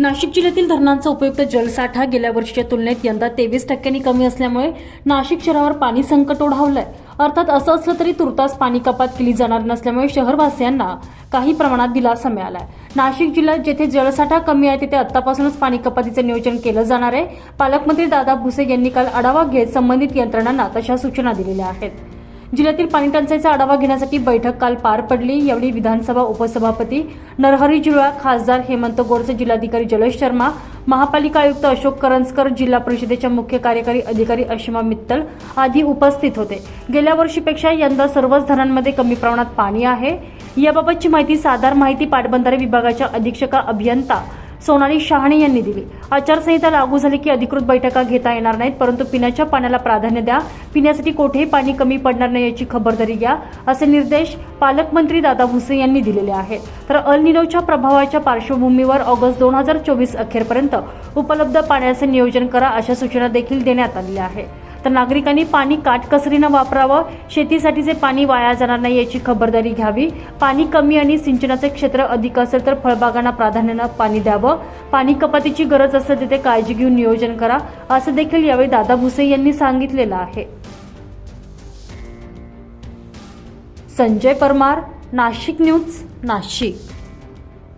नाशिक जिल्ह्यातील धरणांचा उपयुक्त जलसाठा गेल्या वर्षीच्या तुलनेत यंदा तेवीस टक्क्यांनी कमी असल्यामुळे नाशिक शहरावर पाणी संकट ओढावलंय. अर्थात असं असलं तरी तुर्तास पाणी कपात केली जाणार नसल्यामुळे शहरवासियांना काही प्रमाणात दिलासा मिळालाय. नाशिक जिल्ह्यात जेथे जलसाठा कमी आहे तिथे आतापासूनच पाणी कपातीचे नियोजन केलं जाणार आहे. पालकमंत्री दादा भुसे यांनी काल आढावा घेत संबंधित यंत्रणांना तशा सूचना दिलेल्या आहेत. जिल्ह्यातील पाणी टंचाईचा आढावा घेण्यासाठी बैठक काल पार पडली. यावेळी विधानसभा उपसभापती नरहरी जुळा खासदार हेमंत गोडसे जिल्हाधिकारी जलेश शर्मा महापालिका आयुक्त अशोक करंजकर जिल्हा परिषदेच्या मुख्य कार्यकारी अधिकारी अशिमा मित्तल आदी उपस्थित होते. गेल्या वर्षीपेक्षा यंदा सर्वच धरणांमध्ये कमी प्रमाणात पाणी आहे. याबाबतची माहिती साधार माहिती पाटबंधारे विभागाच्या अधीक्षका अभियंता सोनाली शहाणे यांनी दिली. आचारसंहिता लागू झाली की अधिकृत बैठका घेता येणार नाहीत परंतु पिण्याच्या पाण्याला प्राधान्य द्या. पिण्यासाठी कोठेही पाणी कमी पडणार नाही याची खबरदारी घ्या असे निर्देश पालकमंत्री दादा भुसे यांनी दिलेले आहेत. तर अल निनोच्या प्रभावाच्या पार्श्वभूमीवर ऑगस्ट दोन हजार चोवीस अखेरपर्यंत उपलब्ध पाण्याचे नियोजन करा अशा सूचना देखील देण्यात आलेल्या आहेत. तर नागरिकांनी पाणी काटकसरीनं वापरावं शेतीसाठीचे पाणी वाया जाणार नाही याची खबरदारी घ्यावी. पाणी कमी आणि सिंचनाचे क्षेत्र अधिक असेल तर फळबागांना प्राधान्यानं पाणी द्यावं. पाणी कपातीची गरज असेल तिथे काळजी घेऊन नियोजन करा असं देखील यावेळी दादा भुसे यांनी सांगितलेलं आहे. संजय परमार नाशिक न्यूज नाशिक.